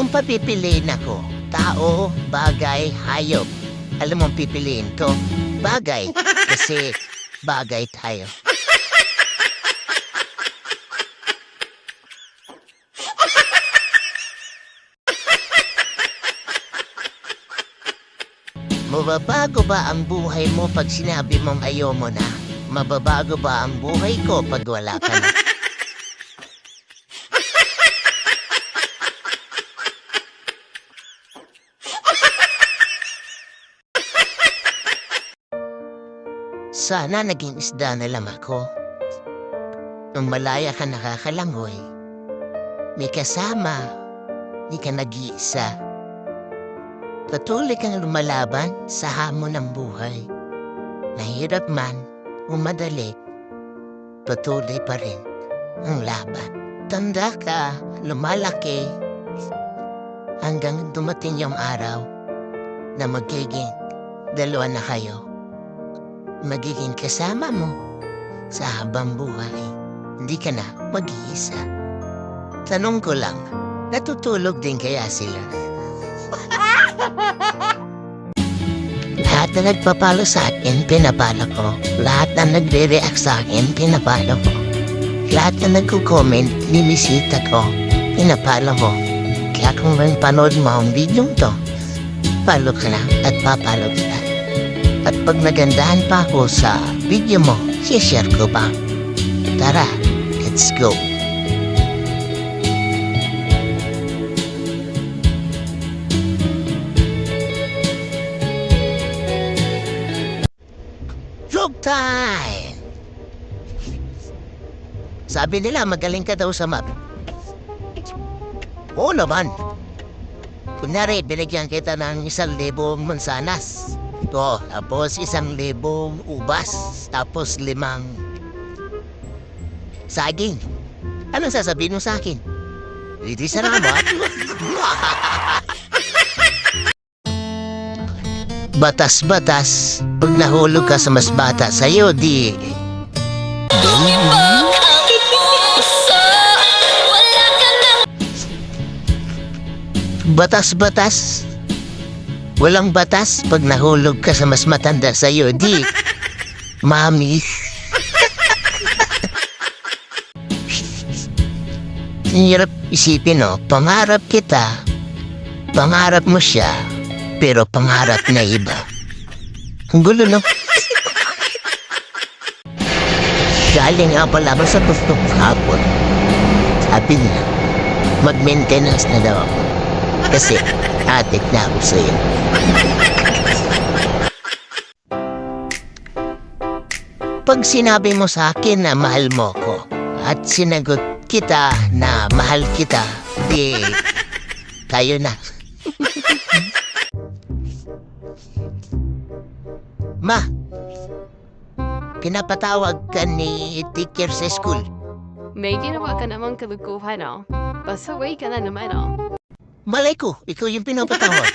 Kung papipiliin ako, tao, bagay, hayop. Alam mong pipiliin ko? Bagay. Kasi bagay tayo. Mababago ba ang buhay mo pag sinabi mong ayaw mo na? Mababago ba ang buhay ko pag wala ka na? Sana naging isda na lang ako. Nung malaya ka nakakalangoy, may kasama, di ka nag-iisa. Patuloy kang lumalaban sa hamon ng buhay. Nahirap man o madali, patuloy pa rin ang laban. Tanda ka, lumalaki, hanggang dumating yung araw na magiging dalawa na kayo. Magiging kasama mo sa habang buhay. Hindi ka na mag-iisa. Tanong ko lang, natutulog din kaya sila? Lahat na nagpapalo sa akin, pinapalo ko. Lahat na nagre-react sa akin, pinapalo ko. Lahat na nagko-comment, nilisita ko, pinapalo ko. Kaya kung may panood mo ang video to, follow ka na at papalo ka. At pag nagandahan pa ako sa video mo, share ko pa. Tara, let's go. Joke time! Sabi nila magaling ka daw sa map. Oo naman. Kunyari, binigyan kita ng isang libong mansanas. To, tapos isang libong ubas. Tapos limang saging. Anong sasabihin mo sa akin? Hindi salamat. Batas-batas. Pag nahulog ka sa mas bata sa'yo, di... Batas-batas. Walang batas pag nahulog ka sa mas matanda sa'yo, di... Mami. Ang hirap isipin, no? Pangarap kita. Pangarap mo siya. Pero pangarap na iba. Ang gulo, no? Galing nga pala sa tustong hapon. Sabi niya, mag-maintenance na daw ako. Kasi, atik na ako sa'yo. Pag sinabi mo sa akin na mahal mo ko at sinagot kita na mahal kita, di tayo na. Ma, pinapatawag ka ni teacher sa school. May ginawa ka namang kalukuhan, oh. Pasaway ka na naman, oh. Malay ko, ikaw yung pinapatawag.